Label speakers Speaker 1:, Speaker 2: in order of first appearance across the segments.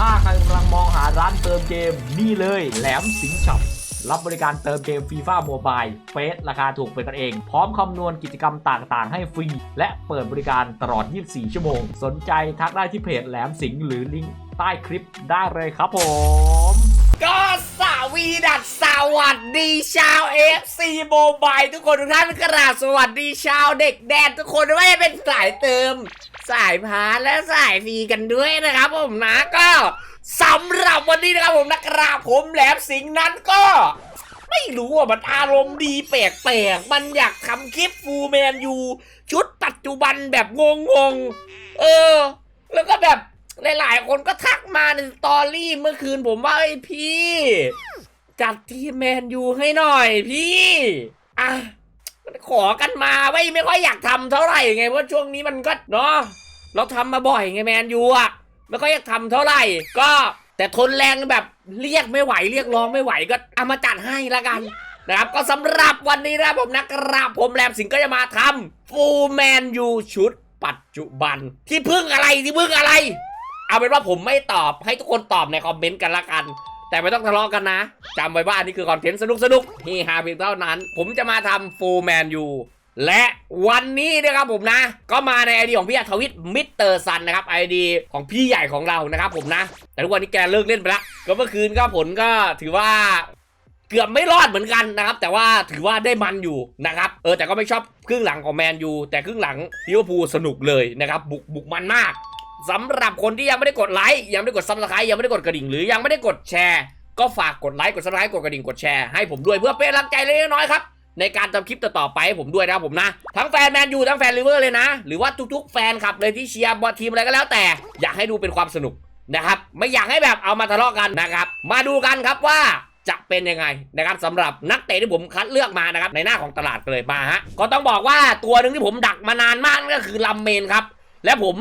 Speaker 1: ถ้าใครกำลังมองหาร้านเติมเกมนี่เลยแหลมสิงช็อปรับบริการเติมเกมฟีฟ่าโมบายเฟสราคาถูกเป็นกันเอง พร้อมคำนวณกิจกรรมต่างๆ ให้ฟรี และเปิดบริการตลอด 24 ชั่วโมง สนใจทักได้ที่เพจแหลมสิงห์หรือลิงก์ใต้คลิปได้เลยครับผม
Speaker 2: ก็ส วีดัสสวัสดีชาว FC โมบายทุกคนทุกท่านกราบสวัสดีชาวเด็กแดนทุกคนไม่ว่าเป็นสายเติม สายพาร์และสายฟรีกันด้วยนะครับผมนะก็สำหรับวันนี้นะครับผมนักราบผมแหลมสิงนั้นก็ ไม่รู้ว่ามันอารมณ์ดีแปลกๆ มันอยากทำคลิปฟูแมนยูชุดปัจจุบันแบบงงๆ เออ แล้วก็แบบหลายๆ คนก็ทักมาในสตอรี่เมื่อคืนผมว่าไอ้พี่ จัดทีมแมนยูให้หน่อยพี่อะขอกันมาไว้ไม่ค่อยอยากทำเท่าไหร่ไงเพราะช่วงนี้มันก็เนาะเราทำมาบ่อยไงแมนยูอะไม่ค่อยอยากทำเท่าไหร่ ก็แต่ทนแรงแบบเรียกไม่ไหวเรียกร้องไม่ไหวก็เอามาจัดให้ละกันนะครับก็สำหรับวันนี้นะผมนะครับผมแรมสิงห์ก็จะมาทำฟูแมนยูชุดปัจจุบัน ที่พึ่งอะไรที่พึ่งอะไร เอาเป็นว่าผมไม่ตอบให้ทุกคนตอบในคอมเมนต์กันละกัน แต่ไม่ต้องทะเลาะกันนะจำไว้ว่าอันนี้คือคอนเทนต์สนุกสนุกๆเฮฮาเพียงเท่านั้น ผมจะมาทำฟูแมนยูและวันนี้นะครับผมนะ ก็มาในไอดีของพี่อัธวิทย์มิสเตอร์ซันนะครับไอดีของพี่ใหญ่ของเรานะครับผมนะ แต่ทุกวันนี้แกเลิกเล่นไปแล้วก็เมื่อคืนก็ผลก็ถือว่าเกือบไม่รอดเหมือนกันนะครับ แต่ว่าถือว่าได้มันอยู่นะครับ เออแต่ก็ไม่ชอบครึ่งหลังของแมนยูแต่ครึ่งหลังลิเวอร์พูลสนุกเลยนะครับบุกบุกมันมาก สำหรับคนที่ยังไม่ได้กดไลค์ยังไม่ได้กดซับสไครต์ยังไม่ได้กดกระดิ่งหรือยังไม่ได้กดแชร์ก็ฝากกดไลค์กดซับสไครต์กดกระดิ่งกดแชร์ให้ผมด้วยเพื่อเป็นกำลังใจเล็กน้อยครับในการทำคลิปต่อๆไปให้ผมด้วยนะครับผมนะ ทั้งแฟนแมนยูทั้งแฟนลิเวอร์เลยนะ หรือว่าทุกๆ แฟนคลับเลยที่เชียร์บอลทีมอะไรก็แล้วแต่ อยากให้ดูเป็นความสนุกนะครับ ไม่อยากให้แบบเอามาทะเลาะกันนะครับ มาดูกันครับว่าจะเป็นยังไงนะครับสำหรับนักเตะที่ผมคัดเลือกมานะครับในหน้าของตลาดเลยมาฮะก็ต้องบอกว่าตัวหนึ่งที่ผมดักมานานมากก็คือลัมเมนครับและผม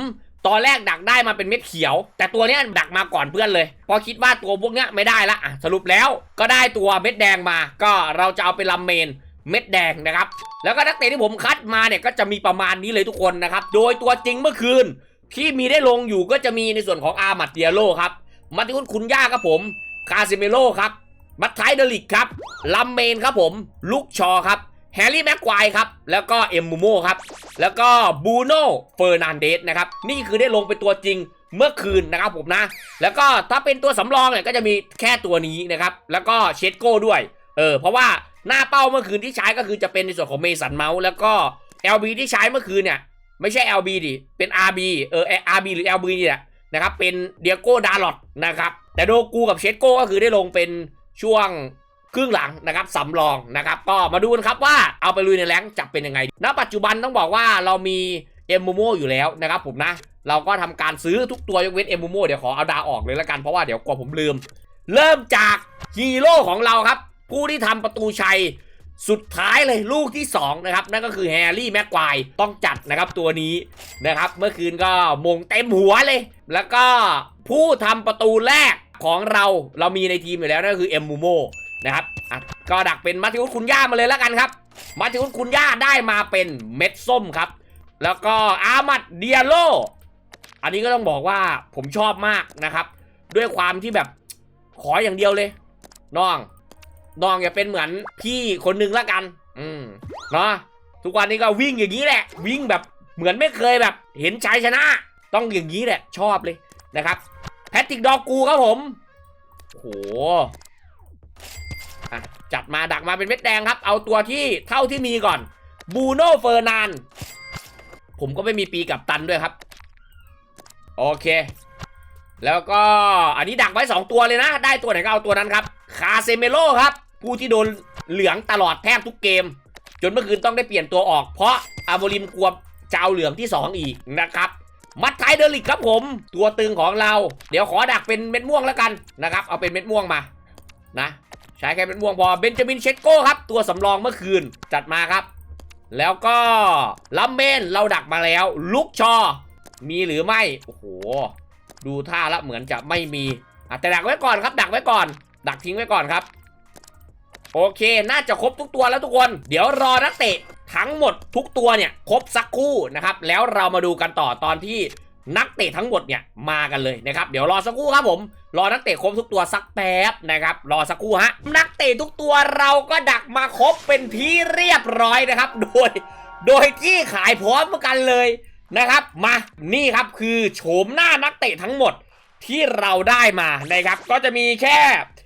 Speaker 2: ตอนแรกดักได้มาเป็นเม็ดเขียว แต่ตัวเนี้ยดักมาก่อนเพื่อนเลย พอคิดว่าตัวพวกเนี้ยไม่ได้ละสรุปแล้วก็ได้ตัวเม็ดแดงมา ก็เราจะเอาเป็นลัมเมนเม็ดแดงนะครับ แล้วก็นักเตะที่ผมคัดมาเนี่ยก็จะมีประมาณนี้เลยทุกคนนะครับ โดยตัวจริงเมื่อคืน ที่มีได้ลงอยู่ก็จะมีในส่วนของอาร์มัดเดียโลครับ มาติคุนคุณย่าครับผม คาซิเมโลครับบัตไทเดลิกครับ ลัมเมนครับผม ลุกชอครับ แฮร์รี่แม็กควายครับ แล้วก็เอ็มมูโมครับ แล้วก็บูโน่เฟอร์นันเดสนะครับ นี่คือได้ลงเป็นตัวจริงเมื่อคืนนะครับผมนะ แล้วก็ถ้าเป็นตัวสำรองเนี่ยก็จะมีแค่ตัวนี้นะครับ แล้วก็เชดโก้ด้วย เออ เพราะว่าหน้าเป้าเมื่อคืนที่ใช้ก็คือจะเป็นในส่วนของเมสันเมาส์แล้วก็ LB ที่ใช้เมื่อคืนเนี่ย ไม่ใช่ LB ดิ เป็น RB เออ RB หรือ LB นี่แหละนะครับ เป็นเดียโก้ดาร์ลอตนะครับ แต่โดกูกับเชดโก้ก็คือได้ลงเป็นช่วง ครึ่งหลังนะครับสำรองนะครับก็มาดูกันครับว่าเอาไปลุยในแรงจะเป็นยังไงณปัจจุบันต้องบอกว่าเรามีเอ็มโมโมอยู่แล้วนะครับผมนะ เราก็ทำการซื้อทุกตัวยกเว้นเอ็มโมโมเดี๋ยวขอเอาดาออกเลยละกันเพราะว่าเดี๋ยวกลัวผมลืม เริ่มจากฮีโร่ของเราครับ ผู้ที่ทำประตูชัยสุดท้ายเลยลูกที่ 2 นะครับ นั่นก็คือแฮร์รี่แม็กควายต้องจัดนะครับตัวนี้นะครับ เมื่อคืนก็มงเต็มหัวเลย แล้วก็ผู้ทำประตูแรกของเราเรามีในทีมอยู่แล้วนั่นก็คือเอ็มมูโม นะครับอะก็ดักเป็นมาติอุสคุณย่ามาเลยแล้วกันครับมาติอุสคุณย่าได้มาเป็นเม็ดส้มครับ แล้วก็อามัดเดียโล อันนี้ก็ต้องบอกว่าผมชอบมากนะครับ ด้วยความที่แบบขออย่างเดียวเลยน้องน้องอย่าเป็นเหมือนพี่คนหนึ่งละกัน อืมเนาะทุกวันนี้ก็วิ่งอย่างนี้แหละ วิ่งแบบเหมือนไม่เคยแบบ เห็นชัยชนะ ต้องอย่างนี้แหละ ชอบเลยนะครับแพทติกดอกกูครับผมโห อะจัดมาดักมาเป็นเม็ดแดงครับ เอาตัวที่เท่าที่มีก่อนบูโน่เฟอร์นานผมก็ไม่มีปีกับตันด้วยครับ โอเค แล้วก็อันนี้ดักไว้ 2 ตัวเลยนะ ได้ตัวไหนก็เอาตัวนั้นครับ คาเซเมโลครับ ผู้ที่โดนเหลืองตลอดแทบทุกเกม จนเมื่อคืนต้องได้เปลี่ยนตัวออก เพราะอาโมริมกลัวจะเอาเหลืองที่ 2 อีกนะครับ มัดไทเดอริกครับผม ตัวตึงของเรา เดี๋ยวขอดักเป็นเม็ดม่วงแล้วกันนะครับ เอาเป็นเม็ดม่วงมานะ ช้แค่เม็ดม่วงพอเบนจามินเชคโก้ครับ ตัวสำรองเมื่อคืนจัดมาครับ แล้วก็ลัมเมนเราดักมาแล้ว ลุกชอ มีหรือไม่ โอ้โห ดูท่าแล้วเหมือนจะไม่มีอแต่ดักไว้ก่อนครับ ดักไว้ก่อน ดักทิ้งไว้ก่อนครับ โอเค น่าจะครบทุกตัวแล้วทุกคน เดี๋ยวรอนักเตะทั้งหมดทุกตัวเนี่ยครบสักคู่นะครับ แล้วเรามาดูกันต่อตอนที่ นักเตะทั้งหมดเนี่ยมากันเลยนะครับเดี๋ยวรอสักครู่ครับผมรอนักเตะครบทุกตัวสักแป๊บนะครับรอสักครู่ฮะนักเตะทุกตัวเราก็ดักมาครบเป็นที่เรียบร้อยนะครับ โดย โดยที่ขายพร้อมกันเลยนะครับ มานี่ครับคือโฉมหน้านักเตะทั้งหมดที่เราได้มานะครับ ก็จะมีแค่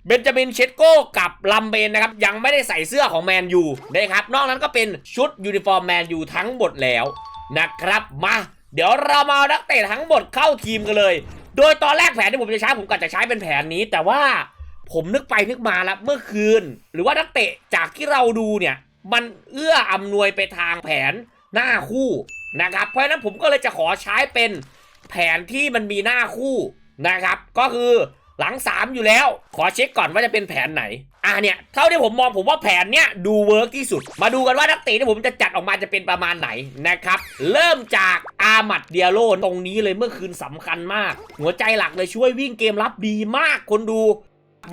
Speaker 2: เบนจามินเชตโก้กับลัมเบนนะครับ ยังไม่ได้ใส่เสื้อของแมนยูนะครับ นอกนั้นก็เป็นชุดยูนิฟอร์มแมนยูทั้งหมดแล้วนะครับมา เดี๋ยวเรามานักเตะทั้งหมดเข้าทีมกันเลย โดยตอนแรกแผนที่ผมจะใช้ผมก็จะใช้เป็นแผนนี้ แต่ว่าผมนึกไปนึกมาแล้วเมื่อคืน หรือว่านักเตะจากที่เราดูเนี่ย มันเอื้ออำนวยไปทางแผนหน้าคู่นะครับ เพราะฉะนั้นผมก็เลยจะขอใช้เป็นแผนที่มันมีหน้าคู่นะครับ ก็คือ หลัง 3 อยู่แล้ว ขอเช็คก่อนว่าจะเป็นแผนไหน อ่าเนี่ย เท่าที่ผมมองผมว่าแผนเนี้ยดูเวิร์กที่สุด มาดูกันว่านักเตะที่ผมจะจัดออกมาจะเป็นประมาณไหนนะครับ เริ่มจากอามัดเดียโลตรงนี้เลยเมื่อคืนสำคัญมาก หัวใจหลักเลยช่วยวิ่งเกมรับดีมากคนดู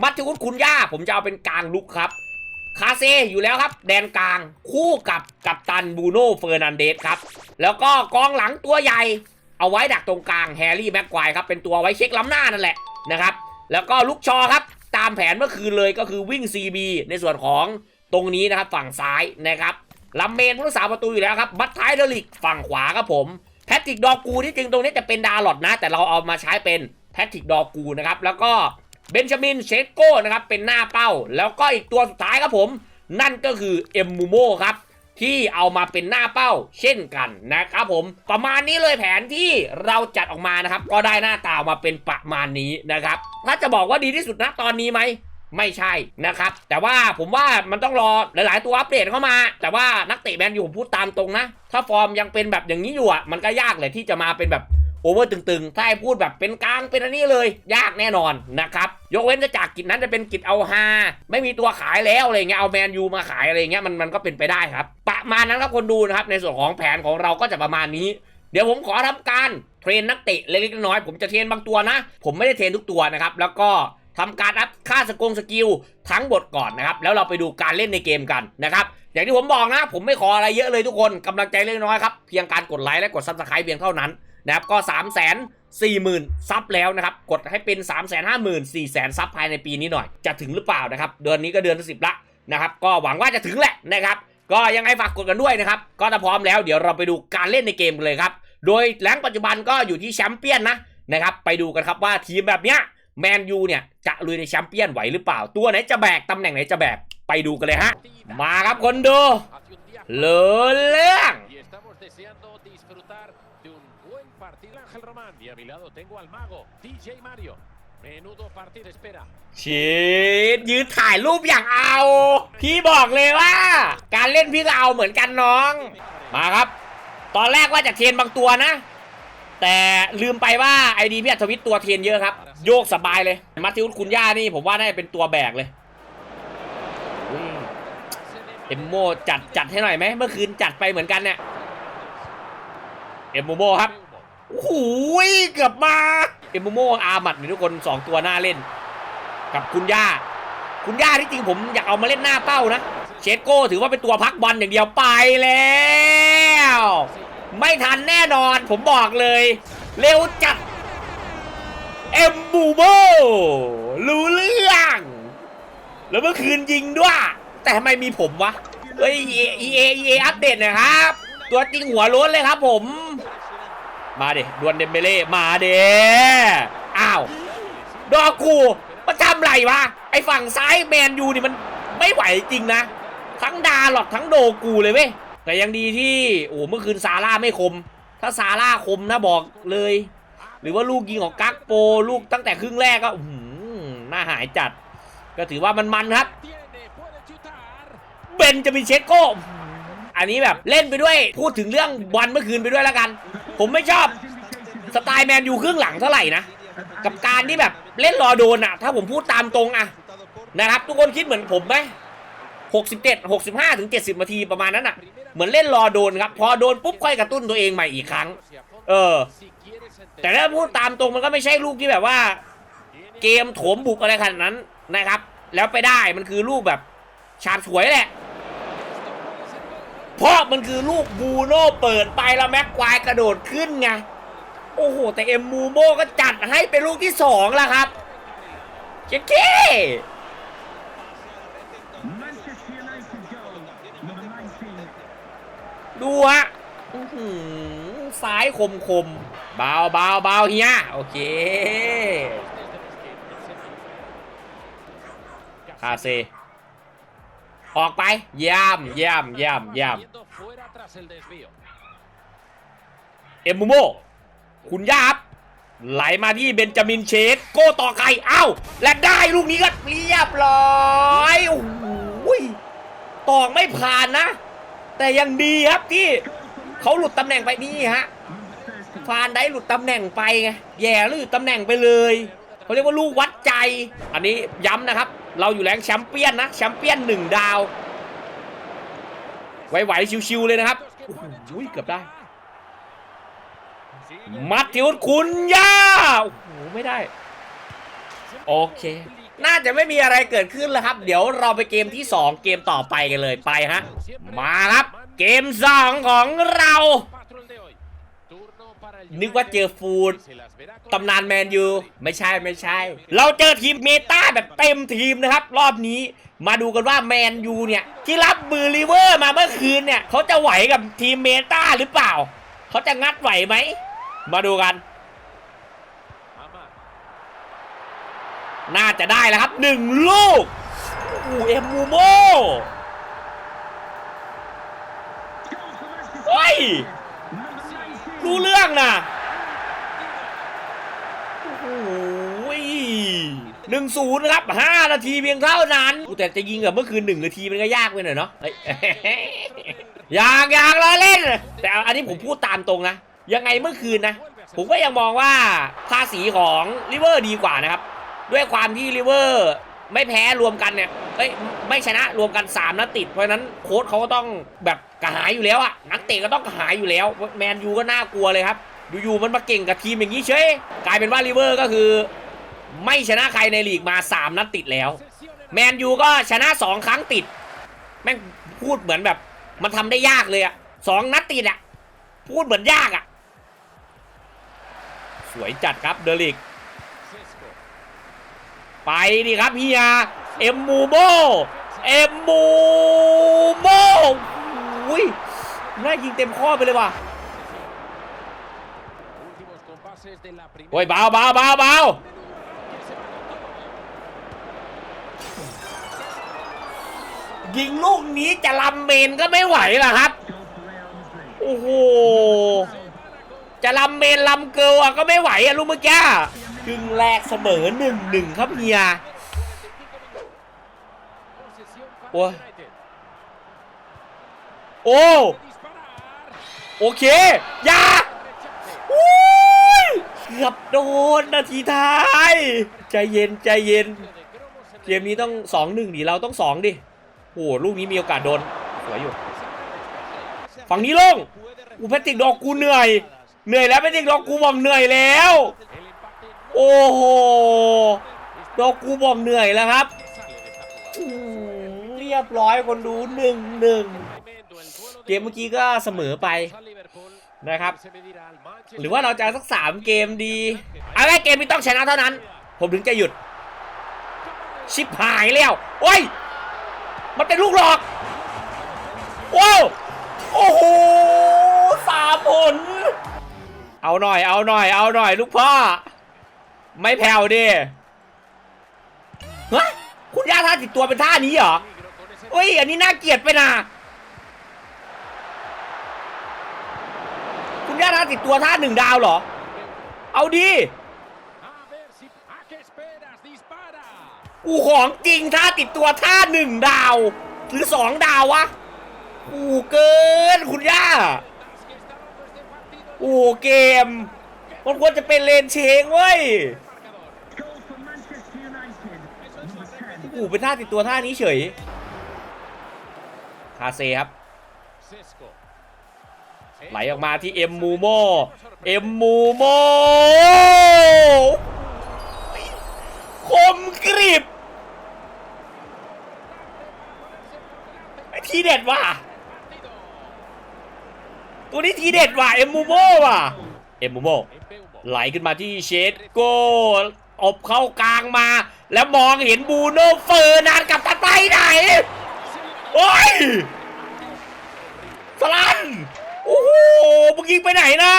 Speaker 2: มัตติวุฒิคุณย่า ผมจะเอาเป็นกลางลุกครับคาเซอยู่แล้วครับ แดนกลางคู่กับกัปตันบูโน่เฟอร์นันเดสครับ แล้วก็กองหลังตัวใหญ่ เอาไว้ดักตรงกลางแฮร์รี่แม็กควายครับ เป็นตัวไว้เช็คล้ำหน้านั่นแหละนะครับ แล้วก็ลูกชอครับ ตามแผนเมื่อคืนเลยก็คือวิ่ง CB ในส่วนของตรงนี้นะครับฝั่งซ้ายนะครับลัมเมนผู้รักษาประตูอยู่แล้วครับ บัตทายเดลิกฝั่งขวาครับผมแพทริกดอกูที่จริงตรงนี้จะเป็นดาร์ลอดนะ แต่เราเอามาใช้เป็นแพทริกดอกูนะครับแล้วก็เบนจามินเชสโก้นะครับเป็นหน้าเป้า แล้วก็อีกตัวสุดท้ายครับผม นั่นก็คือเอ็มมูโมครับ ที่เอามาเป็นหน้าเป้าเช่นกันนะครับผมประมาณนี้เลยแผนที่เราจัดออกมานะครับ ก็ได้หน้าตาออกมาเป็นประมาณนี้นะครับถ้าจะบอกว่าดีที่สุดนะตอนนี้ไหมไม่ใช่นะครับ แต่ว่าผมว่ามันต้องรอหลาย ๆ ตัวอัปเดตเข้ามา แต่ว่านักเตะแมนยูผมพูดตามตรงนะ ถ้าฟอร์มยังเป็นแบบอย่างนี้อยู่อะมันก็ยากเลยที่จะมาเป็นแบบ โอเวอร์ตึงๆ ถ้าให้พูดแบบเป็นกลางเป็นอันนี้เลย ยากแน่นอนนะครับยกเว้นจะจากกิจนั้นจะเป็นกิจเอาฮาไม่มีตัวขายแล้วอะไรเงี้ยเอาแมนยูมาขายอะไรเงี้ยมันมันก็เป็นไปได้ครับ ประมาณนั้นครับคนดูนะครับในส่วนของแผนของเราก็จะประมาณนี้ เดี๋ยวผมขอทำการเทรนนักเตะเล็กๆน้อยๆผมจะเทรนบางตัวนะ ผมไม่ได้เทรนทุกตัวนะครับแล้วก็ทำการอัพค่าสกงสกิลทั้งหมดก่อนนะครับ แล้วเราไปดูการเล่นในเกมกันนะครับ อย่างที่ผมบอกนะ ผมไม่ขออะไรเยอะเลยทุกคนกำลังใจเล็กน้อยครับ เพียงการกดไลค์และกดซับสไครป์เพียงเท่านั้น นะครับก็3 4 0 0 0 0 ซับแล้วนะครับ กดให้เป็น 3 5 0 0 0 0 4 0 0 0 0ซับภายในปีนี้หน่อย จะถึงหรือเปล่านะครับ เดือนนี้ก็เดือนที่สิบละนะครับ ก็หวังว่าจะถึงแหละนะครับ ก็ยังไงฝากกดกันด้วยนะครับ ก็ถ้าพร้อมแล้วเดี๋ยวเราไปดูการเล่นในเกมกันเลยครับ โดยแรงปัจจุบันก็อยู่ที่แชมเปี้ยนนะนะครับ ไปดูกันครับว่าทีมแบบเนี้ยแมนยูเนี่ยจะลุยในแชมเปี้ยนไหวหรือเปล่า ตัวไหนจะแบกตำแหน่งไหนจะแบก ไปดูกันเลยฮะ มาครับคนดู เลือเรื่อง
Speaker 3: partido. Ángel Román. Y a mi lado tengo al mago, DJ Mario. Menudo partido espera.
Speaker 2: ชีดยืนถ่ายรูปอย่างเอา พี่บอกเลยว่า การเล่นพี่ก็เอาเหมือนกันน้อง มาครับ ตอนแรกว่าจะเทรนบางตัวนะ แต่ลืมไปว่าไอดีพี่อัธวิทย์ตัวเทรนเยอะครับ โยกสบายเลยมาติวุฒิคุณย่านี่ผมว่าน่าจะเป็นตัวแบกเลยเอ็มโมจัดจัดให้หน่อยไหมเมื่อคืนจัดไปเหมือนกันเนี่ยเอ็มโมโมครับ โอ้โหเกือบมา เอ็มโมโมอาร์มัดนี่ทุกคน 2 ตัวหน้าเล่น กับคุณย่า คุณย่าที่จริงผมอยากเอามาเล่นหน้าเป้านะ เชสโก้ถือว่าเป็นตัวพักบอลอย่างเดียวไปแล้ว ไม่ทันแน่นอนผมบอกเลย เร็วจัด เอ็มบูโบรู้เรื่อง แล้วเมื่อคืนยิงด้วย แต่ทำไมมีผมวะ เฮ้ย EA EA อัปเดตนะครับ ตัวจริงหัวโล้นเลยครับผม มาเดดวนเดมเบเล่มาเดอ้าวดอกูมันทำไรวะไอฝั่งซ้ายแมนยูนี่มันไม่ไหวจริงนะ ทั้งดาหลอดทั้งโดกูเลยเว้ยแต่ยังดีที่โอ้เมื่อคืนซาร่าไม่คม ถ้าซาร่าคมนะบอกเลย หรือว่าลูกยิงของกักโปลูกตั้งแต่ครึ่งแรกก็อื้อหือน่าหายจัด ก็ถือว่ามันมันๆครับ
Speaker 3: Tiene, puede chutar.
Speaker 2: เบนจะมีเชสโก้ อันนี้แบบเล่นไปด้วยพูดถึงเรื่องบอลเมื่อคืนไปด้วยแล้วกัน ผมไม่ชอบสไตล์แมนยูครึ่งหลังเท่าไหร่นะกับการที่แบบเล่นรอโดนอะถ้าผมพูดตามตรงอะนะครับ ทุกคนคิดเหมือนผมไหม67 65ถึง70นาทีประมาณนั้นอะเหมือนเล่นรอโดนครับ พอโดนปุ๊บค่อยกระตุ้นตัวเองใหม่อีกครั้ง เออ แต่ถ้าพูดตามตรงมันก็ไม่ใช่ลูกที่แบบว่า เกมโถมบุกอะไรขนาดนั้นนะครับ แล้วไปได้มันคือลูกแบบฉาบฉวยแหละ เพราะมันคือลูกบูโน่เปิดไปแล้วแม็กควายกระโดดขึ้นไง โอ้โห แต่เอ็มมูโมก็จัดให้เป็นลูกที่สองแล้วครับเจ๊เก้
Speaker 4: Manchester United goal, number 19.
Speaker 2: ดูฮะอื้อหือซ้ายคมคมๆเบาเบาเบาเฮียโอเคคาเซ ออกไปเย่ยมเย่ยมเย่ยมเย่ยมเอ็มมูโมคุณย่าครับไหลมาที่เบนจามินเชสโก้ต่อใครอ้าวและได้ลูกนี้ก็เรียบร้อยโอ้โหตอกไม่ผ่านนะ แต่ยังดีครับที่เขาหลุดตำแหน่งไปนี่ฮะฟานได้หลุดตำแหน่งไปไงแย่หลุดตำแหน่งไปเลยเขาเรียกว่าลูกวัดใจ อันนี้ย้ำนะครับ เราอยู่แรงแชมเปี้ยนนะแชมเปี้ยนหนึ่งดาว ไหวๆชิวๆเลยนะครับโอ้โหเกือบได้ มัดทิวคุณย่าโอ้โหไม่ได้ โอเค น่าจะไม่มีอะไรเกิดขึ้นแล้วครับ เดี๋ยวเราไปเกมที่ 2 เกมต่อไปกันเลยไปฮะ มาครับ เกม 2 ของเรา นึกว่าเจอฟูดตำนานแมนยูไม่ใช่ไม่ใช่ เราเจอทีมเมตาแบบเต็มทีมนะครับ รอบนี้มาดูกันว่าแมนยูเนี่ย ที่รับมือลิเวอร์มาเมื่อคืนเนี่ย เขาจะไหวกับทีมเมตาหรือเปล่า เขาจะงัดไหวไหม มาดูกัน น่าจะได้แล้วครับหนึ่งลูกอ้โหเอ็มมูโมเฮ้ย รู้เรื่องนะโอ้โหหนึ่งศูนย์ครับห้านาทีเพียงเท่านั้นแต่จะยิงกับเมื่อคืนหนึ่งนาทีมันก็ยากไปหน่อยเนาะยอยากอยากรอเล่น แต่อันนี้ผมพูดตามตรงนะ ยังไงเมื่อคืนนะ ผมก็ยังมองว่าภาษีของลิเวอร์ดีกว่านะครับ ด้วยความที่ลิเวอร์ ไม่แพ้รวมกันเนี่ยเอ้ยไม่ชนะรวมกัน3นัดติด เพราะฉะนั้นโค้ชเขาก็ต้องแบบกระหายอยู่แล้วอะนักเตะก็ต้องกระหายอยู่แล้ว แมนยูก็น่ากลัวเลยครับ อยู่ๆมันมาเก่งกับทีมอย่างนี้เฉยกลายเป็นว่าลิเวอร์ก็คือ ไม่ชนะใครในลีกมา 3 นัดติดแล้ว แมนยูก็ชนะ 2 ครั้งติด แม่งพูดเหมือนแบบ มันทำได้ยากเลยอะสองนัดติดอะพูดเหมือนยากอะสวยจัดครับเดลิก ไปดิครับเฮียเอ็มมูโมเอ็มมูโมอุ้ยน่ายิงเต็มข้อไปเลยว่ะโอ้ยเบาเบาเบาเบายิงลูกนี้จะลำเมนก็ไม่ไหวล่ะครับ โอ้โห จะลำเมนลำเกลอก็ไม่ไหวอะลูกเมื่อกี้ ครึ่งแรกเสมอหนึ่งหนึ่งครับเฮีย
Speaker 3: Posesión para
Speaker 2: Ôi.
Speaker 3: United.
Speaker 2: โอ้โอเคยาวุ้ยเกือบโดนนาทีท้าย ใจเย็นใจเย็น เกมนี้ต้องสองหนึ่งดิเราต้องสองดิโอ้ลูกนี้มีโอกาสโดนสวยอยู่ ฝั่งนี้ลงอูแพทริกดอกกูเหนื่อย เหนื่อยแล้วแพทริกดอกกูบอกเหนื่อยแล้ว โอ้โหดอกกูบอกเหนื่อยแล้วครับเรียบร้อยคนดูหนึ่งหนึ่งเกมเมื่อกี้ก็เสมอไปนะครับ หรือว่าเราจะสักสามเกมดีเอะไรเกมนี้ต้องชนะเท่านั้น ผมถึงจะหยุด ชิบหายแล้ว โอ้ย มันเป็นลูกหลอกโอ้วโอ้โหสามผล เอาหน่อย เอาหน่อย เอาหน่อย ลูกพ่อ ไม่แผ่วดิฮะคุณย่าท่าติดตัวเป็นท่านี้เหรอเฮ้ย อันนี้น่าเกลียดไปนะ คุณย่าท่าติดตัวท่าหนึ่งดาวเหรอ เอาดีกูของจริงท่าติดตัวท่าหนึ่งดาว หรือสองดาววะกูเกินคุณย่า โอ้เกม มันควรจะเป็นเลนเชงเว้ย กูเป็นท่าติดตัวท่านี้เฉยคาเซครับ
Speaker 3: Sesco.
Speaker 2: ไหลออกมาที่เอ็มมูโมเอ็มมูโมคมกริบไอ้ทีเด็ดว่ะ ตัวนี้ทีเด็ดว่ะ เอ็มมูโมว่ะ เอ็มโมโม
Speaker 3: Embeumo.
Speaker 2: ไหลขึ้นมาที่เชดโก้อบเข้ากลางมา แล้วมองเห็นบูโนเฟอร์นานกับตันไปไหน โอ้ยสลัน โอ้โหมึงยิงไปไหนนะ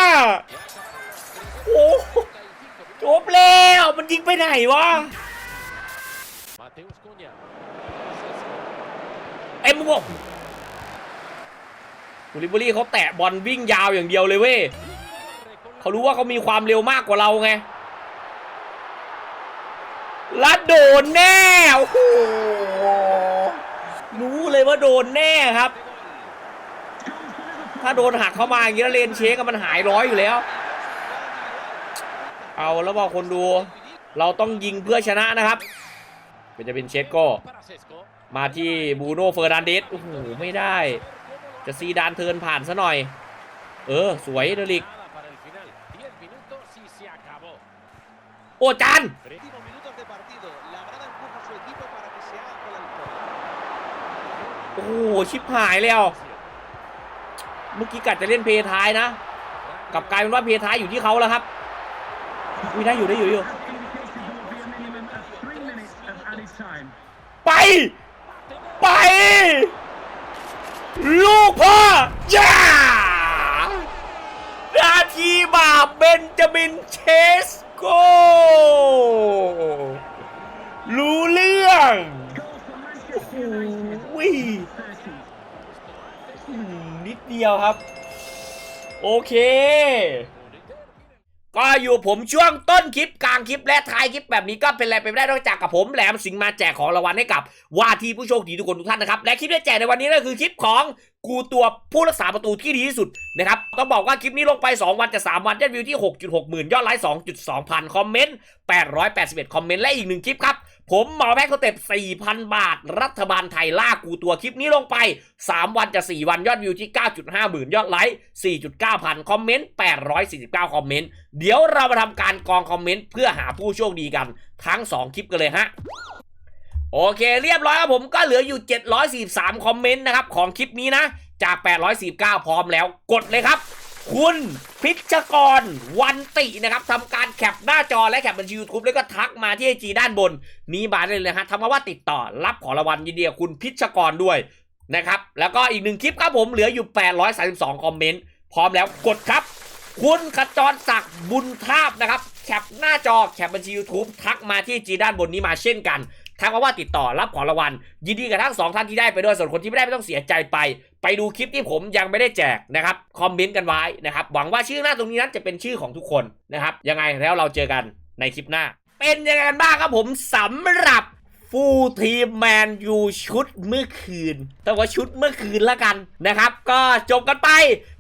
Speaker 2: โอ้โหจบแล้วมันยิงไปไหนวะ
Speaker 3: Mateus Cunha.
Speaker 2: เอ็มบอกบุริบุรีเขาแตะบอลวิ่งยาวอย่างเดียวเลยเว้ยเขารู้ว่าเขามีความเร็วมากกว่าเราไง และโดนแน่โอ้โหรู้เลยว่าโดนแน่ครับ ถ้าโดนหักเข้ามาอย่างนี้แล้วเลนเชคมันหายร้อยอยู่แล้ว เอาแล้วบอกคนดู เราต้องยิงเพื่อชนะนะครับเป็นจะเป็นเชสโก้
Speaker 3: Para Sesco.
Speaker 2: มาที่บูโน่เฟอร์นันเดสโอ้โหไม่ได้ จะซีดานเทินผ่านซะหน่อย เออ สวยเดลิก โอ้จาน โอ้โหชิบหายแล้ว เมื่อกี้กัดจะเล่นเพย์ท้ายนะ กลับกลายเป็นว่าเพย์ท้ายอยู่ที่เขาแล้วครับอุ้ยได้อยู่ได้อยู่อยู่ ไป ไป ลูกพ่อจ้านาทีบาปเบนจามินเชสโก รู้เรื่อง
Speaker 4: Goal for Manchester United.
Speaker 2: อุ้ย
Speaker 4: 30.
Speaker 2: เดียวครับ โอเค ก็อยู่ผมช่วงต้นคลิปกลางคลิปและท้ายคลิปแบบนี้ก็เป็นอะไรไปไม่ได้นอกจากกับผมแหลมสิงห์มาแจกของรางวัลให้กับ ว่าที่ผู้โชคดีทุกคนทุกท่านนะครับ และคลิปที่แจกในวันนี้ก็คือคลิปของกูตัวผู้รักษาประตูที่ดีที่สุดนะครับต้องบอกว่าคลิปนี้ลงไป 2 วันจะ 3 วันยอดวิวที่ 6.6 หมื่นยอดไลค์2.2 พันคอมเมนต์881 คอมเมนต์และอีกหนึ่งคลิปครับ ผมเหมาแพ็กสเต็ป4,000 บาท รัฐบาลไทยล่ากูตัวคลิปนี้ลงไป 3 วันจะ 4 วันยอดวิวที่ 9.5 หมื่นยอดไลค์ 4.9 พัน คอมเมนต์ 849 คอมเมนต์ เดี๋ยวเรามาทำการกรองคอมเมนต์ เพื่อหาผู้โชคดีกัน ทั้ง 2 คลิปกันเลยฮะโอเค เรียบร้อยครับผมก็เหลืออยู่ 743 คอมเมนต์นะครับของคลิปนี้นะ จาก 849 พร้อมแล้วกดเลยครับ คุณพิชกรวันตินะครับทำการแคปหน้าจอและแคปบัญชี YouTube แล้วก็ทักมาที่ไอจีด้านบนนี้มาได้เลยฮะทำมาว่าติดต่อรับของรางวัลยินดีกับคุณพิชกรด้วยนะครับ แล้วก็อีกหนึ่งคลิปครับผมเหลืออยู่ 832 คอมเมนต์ พร้อมแล้วกดครับ คุณขจรศักดิ์บุญทาบนะครับ แคปหน้าจอแคปบัญชี YouTube ทักมาที่จีด้านบนนี้มาเช่นกัน ทักมาว่าติดต่อรับของรางวัลยินดีกับทั้งสองท่านที่ได้ไปด้วยส่วนคนที่ไม่ได้ไม่ต้องเสียใจไป ไปดูคลิปที่ผมยังไม่ได้แจกนะครับคอมเมนต์กันไว้นะครับหวังว่าชื่อหน้าตรงนี้นั้นจะเป็นชื่อของทุกคนนะครับยังไงแล้วเราเจอกันในคลิปหน้า เป็นยังไงกันบ้างครับผมสำหรับฟูลทีมแมนยูชุดเมื่อคืน แต่ว่าชุดเมื่อคืนละกันนะครับ ก็จบกันไป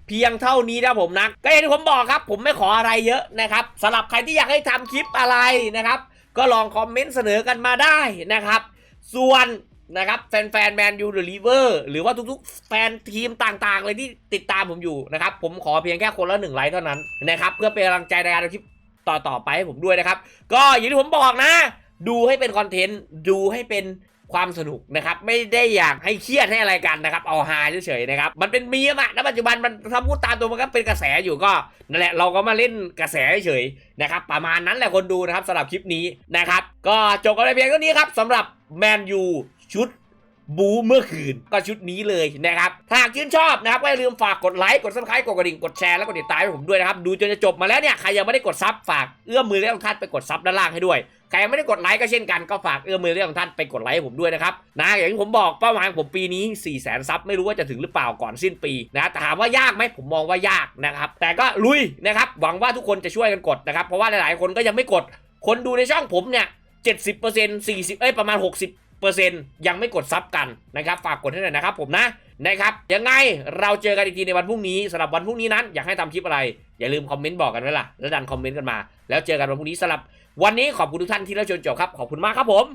Speaker 2: เพียงเท่านี้นะผมนะ ก็อย่างที่ผมบอกครับ ผมไม่ขออะไรเยอะนะครับสำหรับใครที่อยากให้ทำคลิปอะไรนะครับ ก็ลองคอมเมนต์เสนอกันมาได้นะครับ ส่วนนะครับแฟนๆแมนยูหรือลีเวอร์หรือว่าทุกๆ แฟนทีมต่างๆ เลยที่ติดตามผมอยู่นะครับ ผมขอเพียงแค่คนละหนึ่งไลค์เท่านั้นนะครับ เพื่อเป็นกำลังใจในการทำคลิปต่อๆไปให้ผมด้วยนะครับ ก็อย่างที่ผมบอกนะ ดูให้เป็นคอนเทนต์ดูให้เป็น ความสนุกนะครับ ไม่ได้อยากให้เครียดให้อะไรกันนะครับ เอาฮาเฉยๆนะครับ มันเป็นมีมอะณปัจจุบันมันถ้าพูดตามตัวมันก็เป็นกระแสอยู่ก็นั่นแหละเราก็มาเล่นกระแสเฉยๆนะครับ ประมาณนั้นแหละคนดูนะครับสำหรับคลิปนี้นะครับ ก็จบกันไปเพียงเท่านี้ครับสำหรับแมนยูชุดบูเมื่อคืนก็ชุดนี้เลยนะครับ ถ้าหากชื่นชอบนะครับก็อย่าลืมฝากกดไลค์ กดซับสไครต์กดกระดิ่ง กดแชร์ แล้วกดติดตามให้ผมด้วยนะครับ ดูจนจะจบมาแล้วเนี่ย ใครยังไม่ได้กดซับฝากเอื้อมมือเรียกของท่านไปกดซับด้านล่างให้ด้วย ใครไม่ได้กดไลค์ก็เช่นกันก็ฝากเอื้อมมือเรียกของท่านไปกดไลค์ให้ผมด้วยนะครับนะอย่างที่ผมบอกเป้าหมายผมปีนี้4 0 0 0 0 0ซับไม่รู้ว่าจะถึงหรือเปล่าก่อนสิ้นปีนะแต่ถามว่ายากไหมผมมองว่ายากนะครับแต่ก็ลุยนะครับหวังว่าทุกคนจะช่วยกันกดนะครับเพราะว่าหลายๆ คนก็ยังไม่กด คนดูในช่องผมเนี่ย70% 40เอ้ยประมาณ60เปอร์เซ็นต์ยังไม่กดซับกันนะครับฝากกดให้หน่อยนะครับผมนะนะครับยังไงเราเจอกันอีกทีในวันพรุ่งนี้สำหรับวันพรุ่งนี้นั้นอยากให้ทำคลิปอะไร อย่าลืมคอมเมนต์บอกกันไว้ล่ะแล้วดันคอมเมนต์กันมา แล้วเจอกันวันพรุ่งนี้สำหรับ วันนี้ขอบคุณทุกท่านที่รับชมจบครับ ขอบคุณมากครับผม